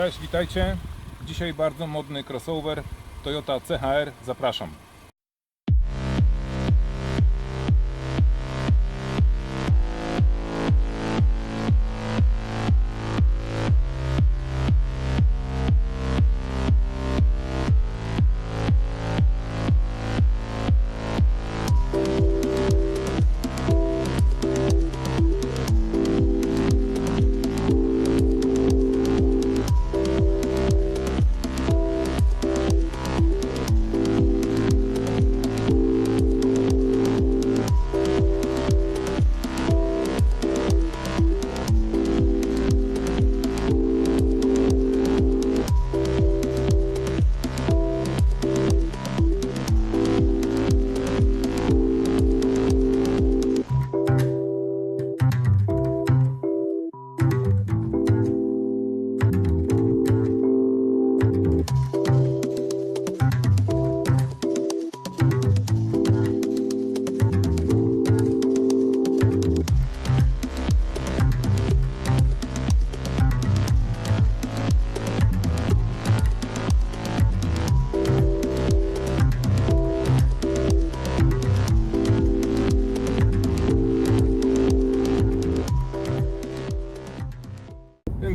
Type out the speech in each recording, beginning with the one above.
Cześć, witajcie. Dzisiaj bardzo modny crossover Toyota CHR. Zapraszam.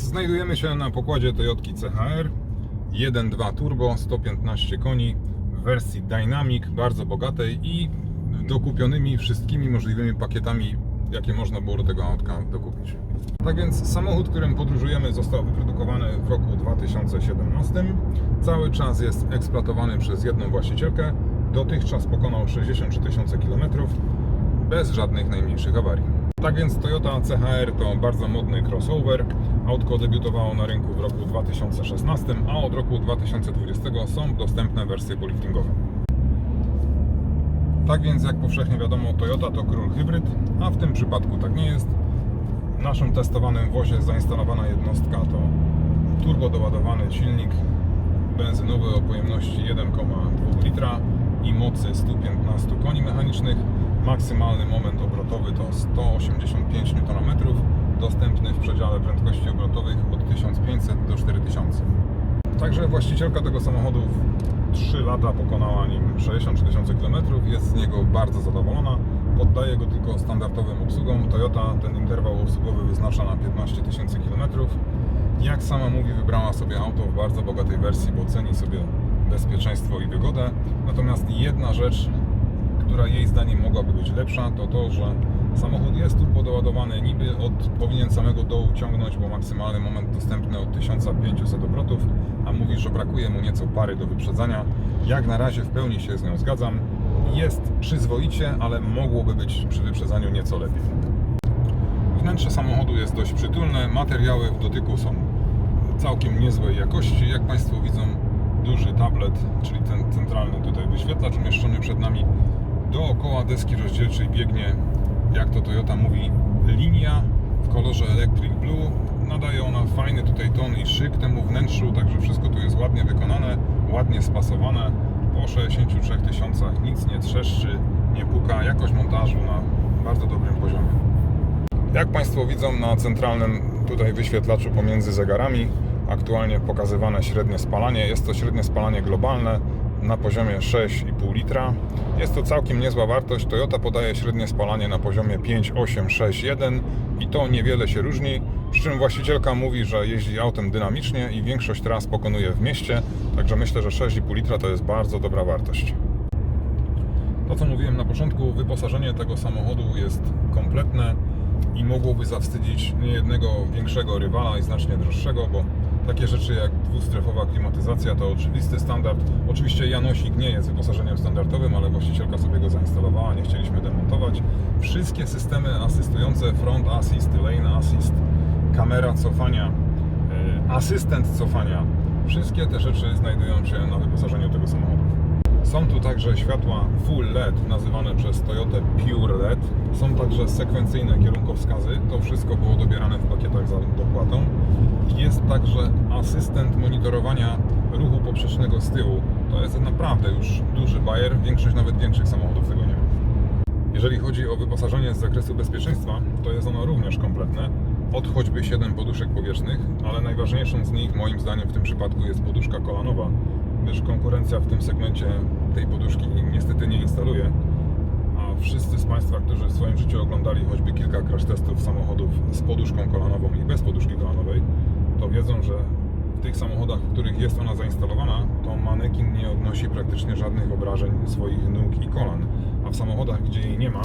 Znajdujemy się na pokładzie Toyotki CHR 1.2 Turbo, 115 koni w wersji Dynamic, bardzo bogatej i dokupionymi wszystkimi możliwymi pakietami, jakie można było do tego autka dokupić. Tak więc samochód, którym podróżujemy został wyprodukowany w roku 2017. Cały czas jest eksploatowany przez jedną właścicielkę. Dotychczas pokonał 63 tysiące kilometrów bez żadnych najmniejszych awarii. Tak więc Toyota CHR to bardzo modny crossover. Autko debiutowało na rynku w roku 2016, a od roku 2020 są dostępne wersje poliftingowe. Tak więc, jak powszechnie wiadomo, Toyota to król hybryd, a w tym przypadku tak nie jest. W naszym testowanym wozie zainstalowana jednostka to turbo doładowany silnik benzynowy o pojemności 1,2 litra i mocy 115 koni mechanicznych. Maksymalny moment obrotowy to 185 Nm, dostępny w przedziale prędkości obrotowych od 1500 do 4000. Także właścicielka tego samochodu w 3 lata pokonała nim 63 tysiące km, jest z niego bardzo zadowolona. Poddaje go tylko standardowym obsługom. Toyota ten interwał obsługowy wyznacza na 15 tysięcy km. Jak sama mówi, wybrała sobie auto w bardzo bogatej wersji, bo ceni sobie bezpieczeństwo i wygodę. Natomiast jedna rzecz, która jej zdaniem mogłaby być lepsza, to to, że samochód jest turbo doładowany, niby od, powinien samego dołu ciągnąć, bo maksymalny moment dostępny od 1500 obrotów, a mówi, że brakuje mu nieco pary do wyprzedzania. Jak na razie w pełni się z nią zgadzam. Jest przyzwoicie, ale mogłoby być przy wyprzedzaniu nieco lepiej. Wnętrze samochodu jest dość przytulne, materiały w dotyku są całkiem niezłej jakości. Jak Państwo widzą, duży tablet, czyli ten centralny tutaj wyświetlacz umieszczony przed nami. Dookoła deski rozdzielczej biegnie, jak to Toyota mówi, linia w kolorze Electric Blue. Nadaje ona fajny tutaj ton i szyk temu wnętrzu, także wszystko tu jest ładnie wykonane, ładnie spasowane. Po 63 tysiącach nic nie trzeszczy, nie puka, jakość montażu na bardzo dobrym poziomie. Jak Państwo widzą na centralnym tutaj wyświetlaczu pomiędzy zegarami aktualnie pokazywane średnie spalanie. Jest to średnie spalanie globalne na poziomie 6,5 litra. Jest to całkiem niezła wartość. Toyota podaje średnie spalanie na poziomie 5,861 i to niewiele się różni. Przy czym właścicielka mówi, że jeździ autem dynamicznie i większość tras pokonuje w mieście, także myślę, że 6,5 litra to jest bardzo dobra wartość. To co mówiłem na początku, wyposażenie tego samochodu jest kompletne i mogłoby zawstydzić niejednego większego rywala i znacznie droższego, bo takie rzeczy jak dwustrefowa klimatyzacja to oczywisty standard. Oczywiście Janosik nie jest wyposażeniem standardowym, ale właścicielka sobie go zainstalowała, nie chcieliśmy demontować. Wszystkie systemy asystujące, front assist, lane assist, kamera cofania, y, asystent cofania, wszystkie te rzeczy znajdują się na wyposażeniu tego samochodu. Są tu także światła full LED, nazywane przez Toyotę Pure LED. Są także sekwencyjne kierunkowskazy. To wszystko było dobierane w pakietach za dopłatą. Jest także asystent monitorowania ruchu poprzecznego z tyłu. To jest naprawdę już duży bajer. Większość nawet większych samochodów tego nie ma. Jeżeli chodzi o wyposażenie z zakresu bezpieczeństwa, to jest ono również kompletne. od choćby 7 poduszek powietrznych, ale najważniejszą z nich moim zdaniem w tym przypadku jest poduszka kolanowa, gdyż konkurencja w tym segmencie tej poduszki niestety nie instaluje. A wszyscy z Państwa, którzy w swoim życiu oglądali choćby kilka crash testów samochodów z poduszką kolanową i bez poduszki kolanowej, to wiedzą, że w tych samochodach, w których jest ona zainstalowana, to manekin nie odnosi praktycznie żadnych obrażeń swoich nóg i kolan. A w samochodach, gdzie jej nie ma,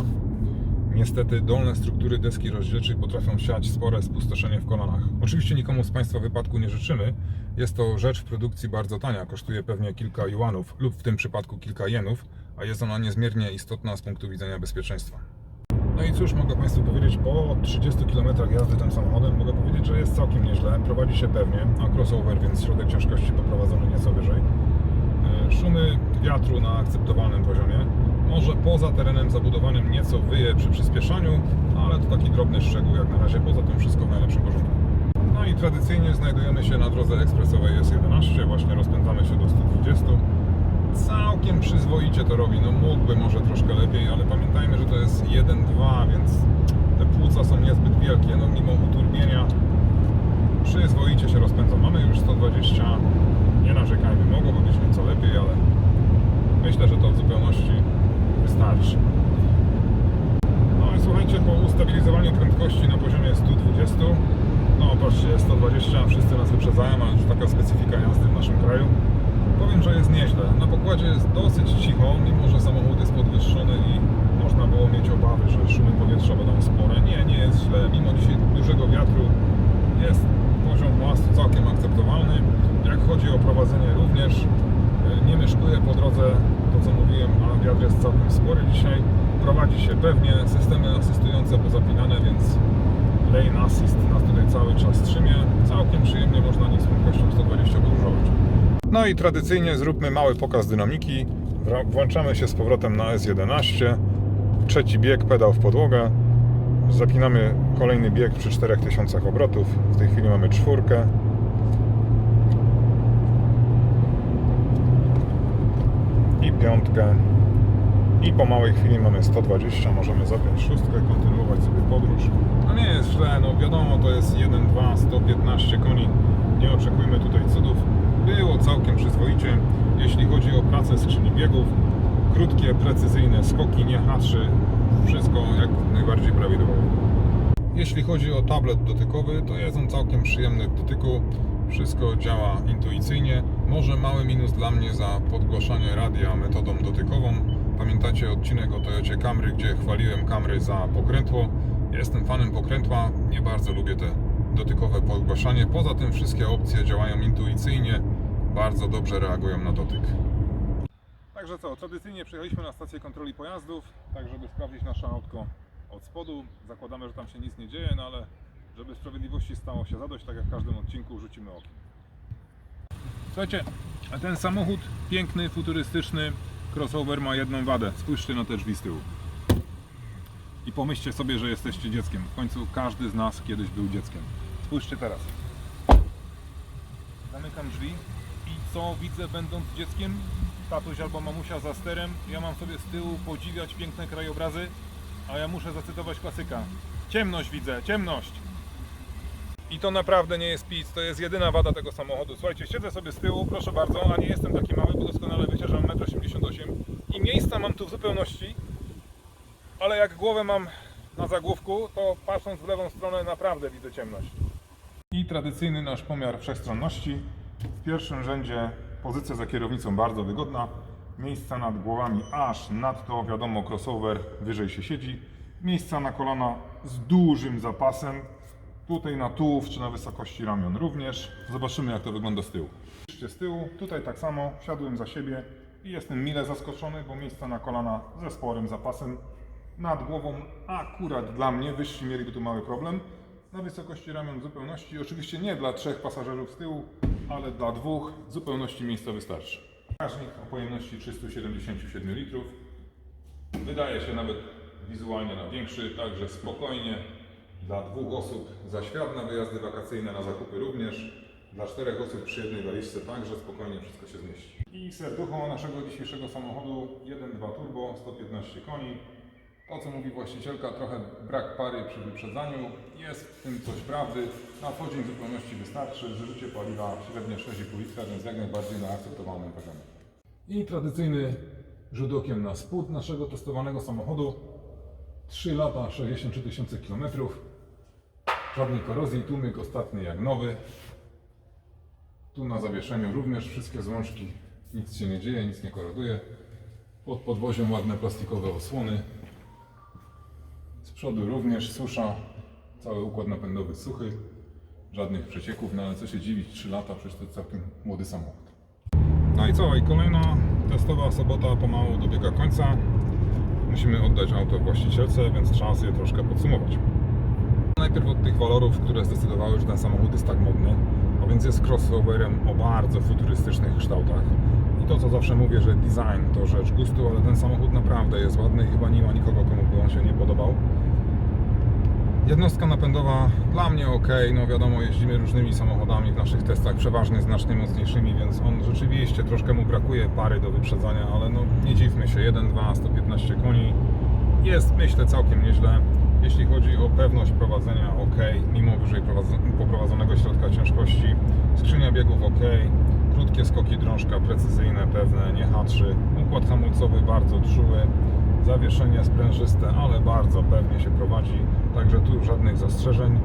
Niestety dolne struktury deski rozdzielczej potrafią siać spore spustoszenie w kolanach. Oczywiście nikomu z Państwa wypadku nie życzymy. Jest to rzecz w produkcji bardzo tania, kosztuje pewnie kilka juanów lub w tym przypadku kilka jenów, a jest ona niezmiernie istotna z punktu widzenia bezpieczeństwa. No i cóż mogę Państwu powiedzieć, po 30 km jazdy tym samochodem mogę powiedzieć, że jest całkiem nieźle, prowadzi się pewnie, a crossover, więc środek ciężkości poprowadzony nieco wyżej. E, Szumy wiatru na akceptowalnym poziomie. Może poza terenem zabudowanym nieco wyje przy przyspieszaniu, ale to taki drobny szczegół jak na razie. Poza tym wszystko w najlepszym porządku. No i tradycyjnie znajdujemy się na drodze ekspresowej S11. Właśnie rozpędzamy się do 120. Całkiem przyzwoicie to robi. No mógłby może troszkę lepiej, ale pamiętajmy, że to jest 1.2, więc te płuca są niezbyt wielkie. No mimo uturbienia przyzwoicie się rozpędza. Mamy już 120. Nie narzekajmy. Mogłoby być nieco lepiej, ale myślę, że to w zupełności wystarczy. No i słuchajcie, po ustabilizowaniu prędkości na poziomie 120, no patrzcie, jest 120, wszyscy nas wyprzedzają, ale już taka specyfika jazdy w naszym kraju. Powiem, że jest nieźle. Na pokładzie jest dosyć cicho, mimo że samochód jest podwyższony i można było mieć obawy, że szumy powietrza będą spore. Nie, nie jest źle. Mimo dzisiaj dużego wiatru jest poziom łastu całkiem akceptowalny. Jak chodzi o prowadzenie również, e, nie myszkuję po drodze, to co mówiłem, wiatr jest całkiem spory dzisiaj. Prowadzi się pewnie, systemy asystujące pozapinane, więc lane assist nas tutaj cały czas trzymie. Całkiem przyjemnie można z prędkością 120 podróżować. No i tradycyjnie zróbmy mały pokaz dynamiki. Włączamy się z powrotem na S11. Trzeci bieg, pedał w podłogę. Zapinamy kolejny bieg przy 4000 obrotów. W tej chwili mamy czwórkę. I piątkę. I po małej chwili mamy 120, możemy zapiąć szóstkę, kontynuować sobie podróż. No nie jest źle, no wiadomo, to jest 1.2, 115 koni. Nie oczekujmy tutaj cudów. Było całkiem przyzwoicie, jeśli chodzi o pracę skrzyni biegów. Krótkie, precyzyjne skoki, nie hatrzy. Wszystko jak najbardziej prawidłowo. Jeśli chodzi o tablet dotykowy, to jest on całkiem przyjemny w dotyku. Wszystko działa intuicyjnie. Może mały minus dla mnie za podgłaszanie radia metodą dotykową. Pamiętacie odcinek o Toyocie Camry, gdzie chwaliłem Camry za pokrętło. Jestem fanem pokrętła, nie bardzo lubię te dotykowe podgłaszanie. Poza tym wszystkie opcje działają intuicyjnie, bardzo dobrze reagują na dotyk. Także co, tradycyjnie przyjechaliśmy na stację kontroli pojazdów, tak żeby sprawdzić nasze autko od spodu. Zakładamy, że tam się nic nie dzieje, no ale żeby sprawiedliwości stało się zadość, tak jak w każdym odcinku rzucimy okiem. Słuchajcie, ten samochód piękny, futurystyczny, crossover ma jedną wadę. Spójrzcie na te drzwi z tyłu. I pomyślcie sobie, że jesteście dzieckiem. W końcu każdy z nas kiedyś był dzieckiem. Spójrzcie teraz. Zamykam drzwi i co widzę będąc dzieckiem? Tatuś albo mamusia za sterem. Ja mam sobie z tyłu podziwiać piękne krajobrazy, a ja muszę zacytować klasyka. Ciemność widzę, ciemność. I to naprawdę nie jest pic, to jest jedyna wada tego samochodu. Słuchajcie, siedzę sobie z tyłu, proszę bardzo, a nie jestem taki mały, bo doskonale wiecie, że mam 1,88 m i miejsca mam tu w zupełności, ale jak głowę mam na zagłówku, to patrząc w lewą stronę naprawdę widzę ciemność. I tradycyjny nasz pomiar wszechstronności. W pierwszym rzędzie pozycja za kierownicą bardzo wygodna. Miejsca nad głowami aż nadto, wiadomo, crossover wyżej się siedzi. Miejsca na kolana z dużym zapasem. Tutaj na tułów czy na wysokości ramion również. Zobaczymy jak to wygląda z tyłu. Z tyłu, tutaj tak samo, siadłem za siebie i jestem mile zaskoczony, bo miejsca na kolana ze sporym zapasem. Nad głową akurat dla mnie, wyżsi mieliby tu mały problem. Na wysokości ramion w zupełności, oczywiście nie dla trzech pasażerów z tyłu, ale dla dwóch w zupełności miejsca wystarczy. Bagażnik o pojemności 377 litrów. Wydaje się nawet wizualnie na większy, także spokojnie dla dwóch osób za świat na wyjazdy wakacyjne, na zakupy również. Dla czterech osób przy jednej walizce także spokojnie wszystko się zmieści. I serducho naszego dzisiejszego samochodu 1.2 turbo, 115 koni. To, co mówi właścicielka, trochę brak pary przy wyprzedzaniu. Jest w tym coś prawdy. Na co dzień w zupełności wystarczy. Zużycie paliwa średnie 6,5 litra, więc jak najbardziej na akceptowalnym poziomie. I tradycyjny rzut okiem na spód naszego testowanego samochodu. 3 lata, 63 tysiące kilometrów. Żadnej korozji, tłumik ostatni jak nowy. Tu na zawieszeniu również wszystkie złączki, nic się nie dzieje, nic nie koroduje. Pod podwoziem ładne plastikowe osłony. Z przodu również susza, cały układ napędowy suchy, żadnych przecieków, no ale co się dziwić, 3 lata, przecież to całkiem młody samochód. No i co, i kolejna testowa sobota pomału dobiega końca. Musimy oddać auto właścicielce, więc trzeba sobie troszkę podsumować. Najpierw od tych walorów, które zdecydowały, że ten samochód jest tak modny, a więc jest crossoverem o bardzo futurystycznych kształtach. I to, co zawsze mówię, że design to rzecz gustu, ale ten samochód naprawdę jest ładny i chyba nie ma nikogo, komu by on się nie podobał. Jednostka napędowa dla mnie ok, no wiadomo, jeździmy różnymi samochodami w naszych testach, przeważnie znacznie mocniejszymi, więc on rzeczywiście troszkę mu brakuje pary do wyprzedzania, ale no nie dziwmy się, 1, 2, 115 koni jest myślę całkiem nieźle. Jeśli chodzi o pewność prowadzenia ok, mimo wyżej prowadzo- poprowadzonego środka ciężkości, skrzynia biegów ok, krótkie skoki drążka precyzyjne, pewne, nie hatrzy, układ hamulcowy bardzo czuły, zawieszenie sprężyste, ale bardzo pewnie się prowadzi, także tu żadnych zastrzeżeń.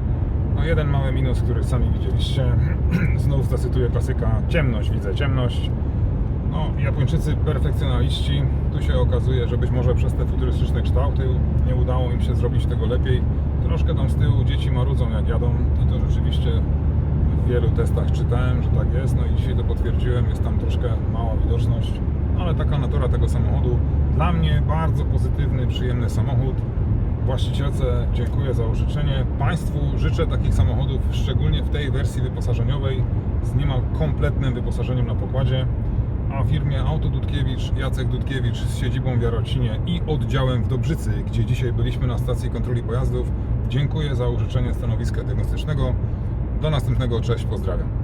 No jeden mały minus, który sami widzieliście, znów zacytuję klasyka, ciemność, widzę ciemność. No, Japończycy perfekcjonaliści, tu się okazuje, że być może przez te futurystyczne kształty nie udało im się zrobić tego lepiej. Troszkę tam z tyłu dzieci marudzą jak jadą i to rzeczywiście w wielu testach czytałem, że tak jest, no i dzisiaj to potwierdziłem, jest tam troszkę mała widoczność, ale taka natura tego samochodu. Dla mnie bardzo pozytywny, przyjemny samochód. Właścicielce dziękuję za użyczenie. Państwu życzę takich samochodów, szczególnie w tej wersji wyposażeniowej z niemal kompletnym wyposażeniem na pokładzie. A firmie Auto Dudkiewicz, Jacek Dudkiewicz z siedzibą w Jarocinie i oddziałem w Dobrzycy, gdzie dzisiaj byliśmy na stacji kontroli pojazdów, dziękuję za użyczenie stanowiska diagnostycznego. Do następnego, cześć, pozdrawiam.